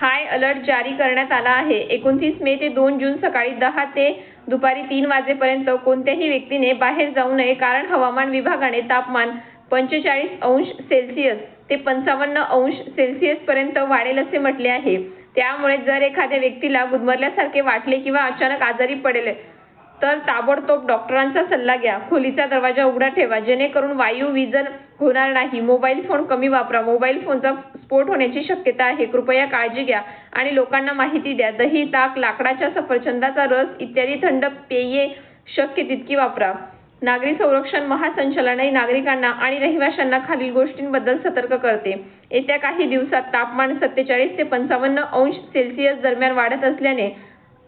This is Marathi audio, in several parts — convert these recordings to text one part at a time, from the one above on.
हाय अलर्ट जारी करण्यात आला आहे. एकोणतीस मे ते दोन जून सकाळी दहा ते दुपारी तीन वाजेपर्यंत कोणत्याही व्यक्तीने बाहेर जाऊ नये कारण हवामान विभागाने तापमान पंचेचाळीस अंश सेल्सिअस ते पंचावन्न अंश सेल्सिअसपर्यंत वाढेल असे म्हटले आहे. त्यामुळे जर एखाद्या व्यक्तीला गुदमरल्यासारखे वाटले किंवा अचानक आजारी पडेल तर ताबडतोब डॉक्टरांचा सल्ला घ्या. खोलीचा दरवाजा उघडा ठेवा. जेणेकरून वायू विजन होणार नाही. मोबाईल फोन कमी वापरा. मोबाईल फोनचा स्फोट होण्याची शक्यता आहे. कृपया काळजी घ्या आणि लोकांना माहिती द्या. दही ताक लाकडाच्या सफरचंदाचा रस इत्यादी थंड पेये शक्य तितकी वापरा. नागरी संरक्षण महासंचालनही नागरिकांना आणि रहिवाशांना खालील गोष्टींबद्दल सतर्क करते. येत्या काही दिवसात तापमान सत्तेचाळीस ते पंचावन्न अंश सेल्सिअस दरम्यान वाढत असल्याने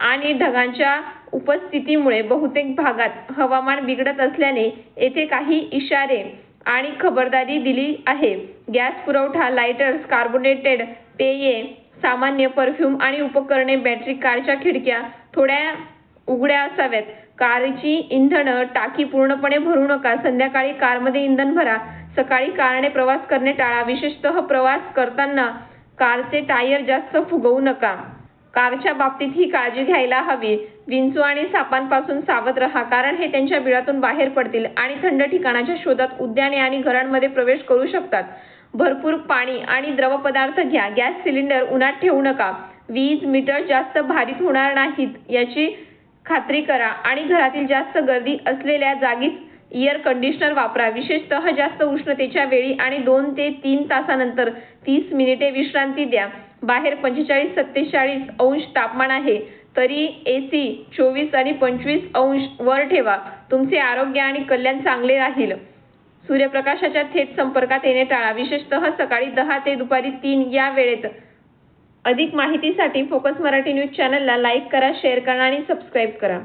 आणि ढगांच्या उपस्थितीमुळे बहुतेक भागात हवामान बिघडत असल्याने येथे काही इशारे आणि खबरदारी दिली आहे. गॅस पुरवठा लायटर्स कार्बोनेटेड पेये सामान्य परफ्यूम आणि उपकरणे बॅटरी कारच्या खिडक्या थोड्या उघड्या असाव्यात. कारची इंधन टाकी पूर्णपणे भरू नका. संध्याकाळी कारमध्ये इंधन भरा. सकाळी कारने प्रवास करणे टाळा. विशेषतः प्रवास करताना कारचे टायर जास्त फुगवू नका. कारच्या बाबतीत ही काळजी घ्यायला हवी. विंचू आणि सापांपासून सावध राहा कारण हे त्यांच्या बिळातून बाहेर पडतील आणि थंड ठिकाणाच्या शोधात उद्याने आणि घरांमध्ये प्रवेश करू शकतात. भरपूर पाणी आणि द्रवपदार्थ घ्या. गॅस सिलेंडर उन्हात ठेवू नका. वीज मीटर जास्त भारीत होणार नाहीत याची खात्री करा आणि घरातील जास्त गर्दी असलेल्या जागीच एअर कंडिशनर वापरा. विशेषतः जास्त उष्णतेच्या वेळी आणि दोन ते तीन तासानंतर तीस मिनिटे विश्रांती द्या. बाहेर पंचेचाळीस सत्तेचाळीस अंश तापमान आहे तरी ए सी चोवीस आणि पंचवीस अंश वर ठेवा. तुमचे आरोग्य आणि कल्याण चांगले राहील. सूर्यप्रकाशाच्या थेट संपर्कात येणे टाळा. विशेषतः सकाळी दहा ते दुपारी तीन या वेळेत. अधिक माहितीसाठी फोकस मराठी न्यूज चॅनलला लाईक करा शेअर करा आणि सबस्क्राईब करा.